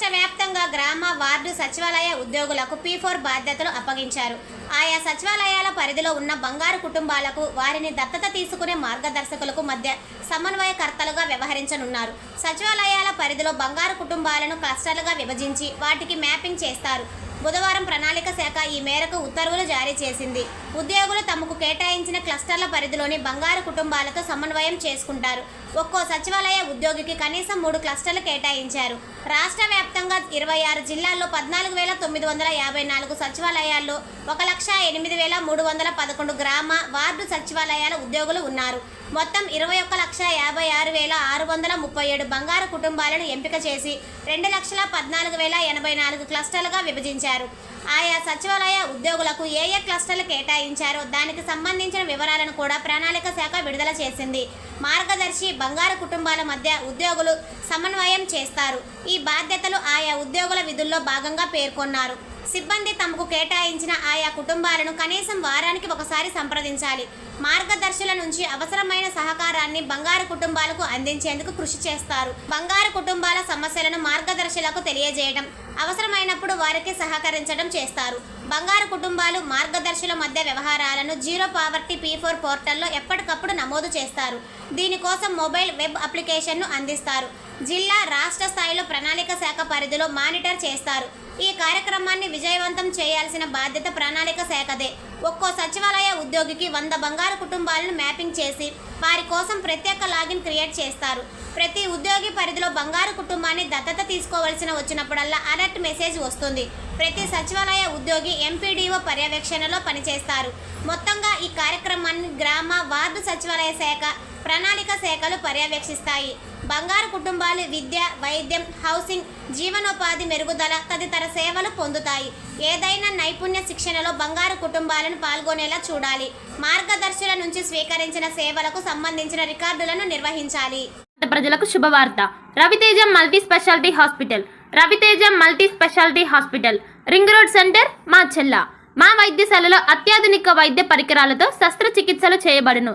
రాష్ట్ర వ్యాప్తంగా గ్రామ వార్డు సచివాలయ ఉద్యోగులకు పీ ఫోర్ బాధ్యతలు అప్పగించారు. ఆయా సచివాలయాల పరిధిలో ఉన్న బంగారు కుటుంబాలకు వారిని దత్తత తీసుకునే మార్గదర్శకులకు మధ్య సమన్వయకర్తలుగా వ్యవహరించనున్నారు. సచివాలయాల పరిధిలో బంగారు కుటుంబాలను క్లస్టర్లుగా విభజించి వాటికి మ్యాపింగ్ చేస్తారు. బుధవారం ప్రణాళిక శాఖ ఈ మేరకు ఉత్తర్వులు జారీ చేసింది. ఉద్యోగులు తమకు కేటాయించిన క్లస్టర్ల పరిధిలోని బంగారు కుటుంబాలతో సమన్వయం చేసుకుంటారు. ఒక్కో సచివాలయ ఉద్యోగికి కనీసం మూడు క్లస్టర్లు కేటాయించారు. రాష్ట్ర వ్యాప్తంగా ఇరవై ఆరు జిల్లాల్లో పద్నాలుగు వేల తొమ్మిది వందల యాభై నాలుగు సచివాలయాల్లో ఒక లక్ష ఎనిమిది వేల మూడు వందల పదకొండు గ్రామ వార్డు సచివాలయాల ఉద్యోగులు ఉన్నారు. మొత్తం ఇరవై ఒక్క లక్ష యాభై ఆరు వేల ఆరు వందల ముప్పై ఏడు బంగారు కుటుంబాలను ఎంపిక చేసి రెండు లక్షల పద్నాలుగు వేల ఎనభై నాలుగు క్లస్టర్లుగా విభజించారు. ఆయా సచివాలయ ఉద్యోగులకు ఏ ఏ క్లస్టర్లు కేటాయించారో దానికి సంబంధించిన వివరాలను కూడా ప్రణాళిక శాఖ విడుదల చేసింది. మార్గదర్శి బంగారు కుటుంబాల మధ్య ఉద్యోగులు సమన్వయం చేస్తారు. ఈ బాధ్యతలు ఆయా ఉద్యోగుల విధుల్లో భాగంగా పేర్కొన్నారు. సిబ్బంది తమకు కేటాయించిన ఆయా కుటుంబాలను కనీసం వారానికి ఒకసారి సంప్రదించాలి. మార్గదర్శుల నుంచి అవసరమైన సహకారాన్ని బంగారు కుటుంబాలకు అందించేందుకు కృషి చేస్తారు. బంగారు కుటుంబాల సమస్యలను మార్గదర్శులకు తెలియజేయడం అవసరమైనప్పుడు వారికి సహకరించడం చేస్తారు. బంగారు కుటుంబాలు మార్గదర్శుల మధ్య వ్యవహారాలను జీరో పావర్టీ పీ ఫోర్ పోర్టల్లో ఎప్పటికప్పుడు నమోదు చేస్తారు. దీనికోసం మొబైల్ వెబ్ అప్లికేషన్ను అందిస్తారు. జిల్లా రాష్ట్ర స్థాయిలో ప్రణాళిక శాఖ పరిధిలో మానిటర్ చేస్తారు. ఈ కార్యక్రమాన్ని విజయవంతం చేయాల్సిన బాధ్యత ప్రణాళిక శాఖదే. ఒక్కో సచివాలయ ఉద్యోగికి వంద బంగారు కుటుంబాలను మ్యాపింగ్ చేసి వారి కోసం ప్రత్యేక లాగిన్ క్రియేట్ చేస్తారు. ప్రతి ఉద్యోగి పరిధిలో బంగారు కుటుంబాన్ని దత్తత తీసుకోవాల్సిన వచ్చినప్పుడల్లా అలర్ట్ మెసేజ్ వస్తుంది. ప్రతి సచివాలయ ఉద్యోగి ఎంపీడీఓ పర్యవేక్షణలో పనిచేస్తారు. మొత్తంగా ఈ కార్యక్రమాన్ని గ్రామ వార్డు సచివాలయ శాఖ ప్రణాళిక శాఖలు పర్యవేక్షిస్తాయి. బంగారు కుటుంబాలు విద్య వైద్యం హౌసింగ్ జీవనోపాధి మెరుగుదల తదితర సేవలు పొందుతాయి. ఏదైనా నైపుణ్య శిక్షణలో బంగారు కుటుంబాలను పాల్గొనేలా చూడాలి. మార్గదర్శుల నుంచి స్వీకరించిన సేవలకు సంబంధించిన రికార్డులను నిర్వహించాలి. ప్రజలకు శుభవార్త. Raviteja multi speciality hospital. Raviteja multi speciality hospital. Ring road centre మా చెల్ల. మా వైద్యశాలలో అత్యాధునిక వైద్య పరికరాలతో శస్త్రచికిత్సలు చేయబడును.